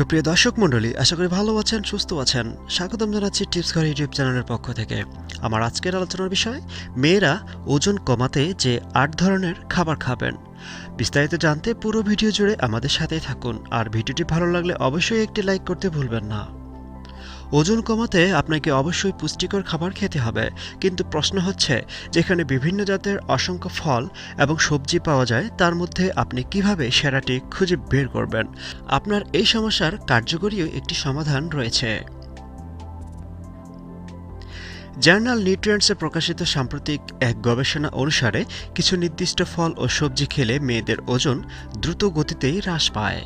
সুপ্রিয় দর্শক মণ্ডলী, আশা করি ভালো আছেন, সুস্থ আছেন। স্বাগতম জানাচ্ছি টিপস ঘর ইউটিউব চ্যানেলের পক্ষ থেকে। আমার আজকের আলোচনার বিষয়, মেয়েরা ওজন কমাতে যে আট ধরনের খাবার খাবেন। বিস্তারিত জানতে পুরো ভিডিও জুড়ে আমাদের সাথেই থাকুন। আর ভিডিওটি ভালো লাগলে অবশ্যই একটি লাইক করতে ভুলবেন না। ওজন কমাতে আপনাকে অবশ্যই পুষ্টিকর খাবার খেতে হবে। কিন্তু প্রশ্ন হচ্ছে, যেখানে বিভিন্ন জাতের অসংখ্য ফল এবং সবজি পাওয়া যায়, তার মধ্যে আপনি কীভাবে সেরাটি খুঁজে বের করবেন? আপনার এই সমস্যার কার্যকরী একটি সমাধান রয়েছে। জার্নাল নিউট্রিয়েন্টসে প্রকাশিত সাম্প্রতিক এক গবেষণা অনুসারে, কিছু নির্দিষ্ট ফল ও সবজি খেলে মেয়েদের ওজন দ্রুত গতিতেই হ্রাস পায়।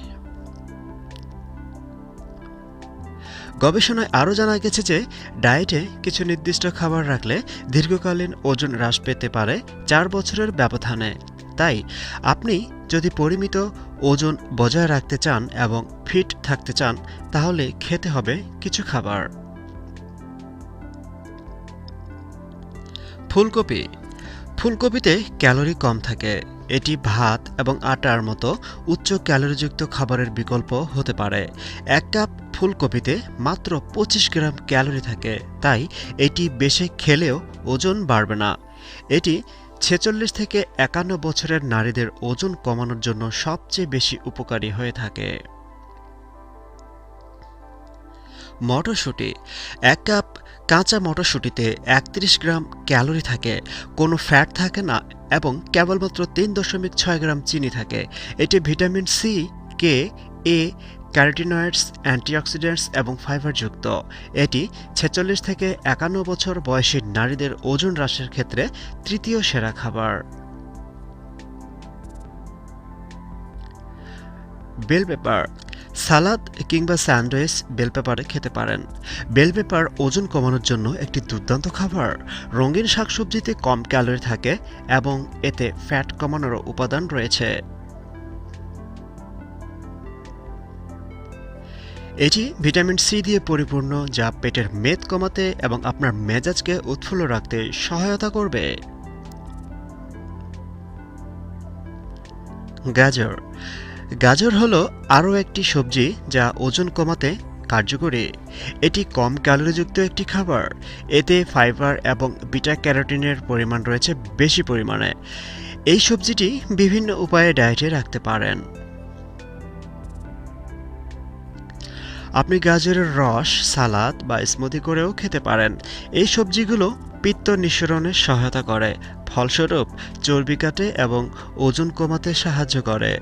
গবেষণায় আরও জানা গেছে যে ডায়েটে কিছু নির্দিষ্ট খাবার রাখলে দীর্ঘকালীন ওজন হ্রাস পেতে পারে চার বছরের ব্যবধানে। তাই আপনি যদি পরিমিত ওজন বজায় রাখতে চান এবং ফিট থাকতে চান, তাহলে খেতে হবে কিছু খাবার। ফুলকপি। ফুলকপিতে ক্যালোরি কম থাকে। এটি ভাত এবং আটার মতো উচ্চ ক্যালোরিযুক্ত খাবারের বিকল্প হতে পারে। এক কাপ ফুলকপিতে মাত্র পঁচিশ গ্রাম ক্যালোরি থাকে, তাই এটি বেশি খেলেও ওজন বাড়বে না। এটি ছেচল্লিশ থেকে একান্ন বছরের নারীদের ওজন কমানোর জন্য সবচেয়ে বেশি উপকারী হয়ে থাকে। মটরশুঁটি। এক কাপ কাঁচা মটরশুঁটিতে একত্রিশ গ্রাম ক্যালোরি থাকে, কোনো ফ্যাট থাকে না এবং কেবলমাত্র তিন দশমিক ছয় গ্রাম চিনি থাকে। এটি vitamin C K A carotenoids antioxidants এবং ফাইবারযুক্ত এটি ছেচল্লিশ থেকে একান্ন বছর বয়সী নারীদের ওজন হ্রাসের ক্ষেত্রে তৃতীয় সেরা খাবার। বেল পেপার সালাদ কিংবা স্যান্ডউইচ বেল পেপারে খেতে পারেন। বেল পেপার ওজন কমানোর জন্য একটি দুর্দান্ত খাবার। রঙিন শাকসবজিতে কম ক্যালোরি থাকে এবং এতে ফ্যাট কমানোর উপাদান রয়েছে। এটি ভিটামিন সি দিয়ে পরিপূর্ণ, যা পেটের মেদ কমাতে এবং আপনার মেজাজকে উৎফুল্ল রাখতে সহায়তা করবে। গাজর গাজর হলো আরও একটি সবজি যা ওজন কমাতে কার্যকরী। এটি কম ক্যালোরিযুক্ত একটি খাবার। এতে ফাইবার এবং বিটা ক্যারোটিনের পরিমাণ রয়েছে বেশি পরিমাণে। এই সবজিটি বিভিন্ন উপায়ে ডায়েটে রাখতে পারেন। আপনি গাজরের রস, সালাদ বা স্মুদি করেও খেতে পারেন। এই সবজিগুলো পিত্ত নিঃসরণে সহায়তা করে, ফলস্বরূপ চর্বি কাটে এবং ওজন কমাতে সাহায্য করে।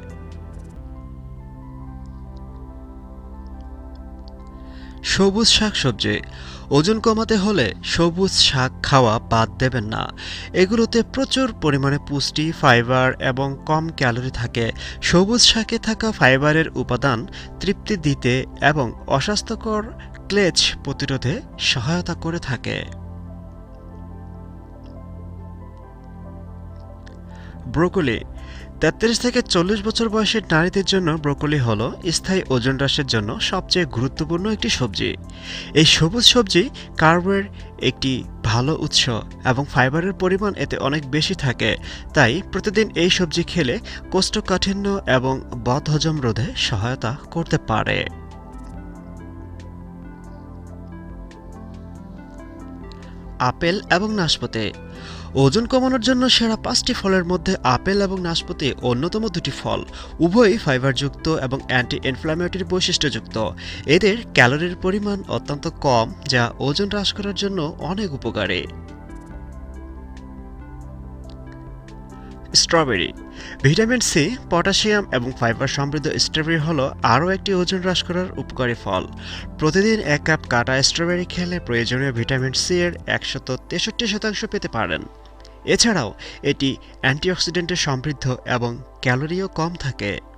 সবুজ শাক সবজি ওজন কমাতে হলে সবুজ শাক খাওয়া বাদ দেবেন না। এগুলোতে প্রচুর পরিমাণে পুষ্টি, ফাইবার এবং কম ক্যালোরি থাকে। সবুজ শাকে থাকা ফাইবারের উপাদান তৃপ্তি দিতে এবং অস্বাস্থ্যকর ক্লেচ প্রতিরোধে সহায়তা করে থাকে। ব্রোকলি তেত্রিশ থেকে চল্লিশ বছর বয়সের নারীদের জন্য ব্রোকলি হল স্থায়ী ওজন হ্রাসের জন্য সবচেয়ে গুরুত্বপূর্ণ একটি সবজি। এই সবুজ সবজি কার্বের একটি ভালো উৎস এবং ফাইবারের পরিমাণ এতে অনেক বেশি থাকে। তাই প্রতিদিন এই সবজি খেলে কোষ্ঠকাঠিন্য এবং বদহজম রোধে সহায়তা করতে পারে। আপেল এবং নাশপাতি ওজন কমানোর জন্য সেরা পাঁচটি ফলের মধ্যে আপেল এবং নাশপাতি অন্যতম দুটি ফল। উভয়ই ফাইবারযুক্ত এবং অ্যান্টি ইনফ্ল্যামেটরি বৈশিষ্ট্যযুক্ত। এদের ক্যালোরির পরিমাণ অত্যন্ত কম, যা ওজন হ্রাস করার জন্য অনেক উপকারী। স্ট্রবেরি। ভিটামিন সি, পটাশিয়াম এবং ফাইবার সমৃদ্ধ স্ট্রবেরি হল আরও একটি ওজন হ্রাস করার উপকারী ফল। প্রতিদিন এক কাপ কাটা স্ট্রবেরি খেলে প্রয়োজনীয় ভিটামিন সি এর একশত তেষট্টি শতাংশ পেতে পারেন। এছাড়াও এটি অ্যান্টিঅক্সিডেন্টে সমৃদ্ধ এবং ক্যালোরিও কম থাকে।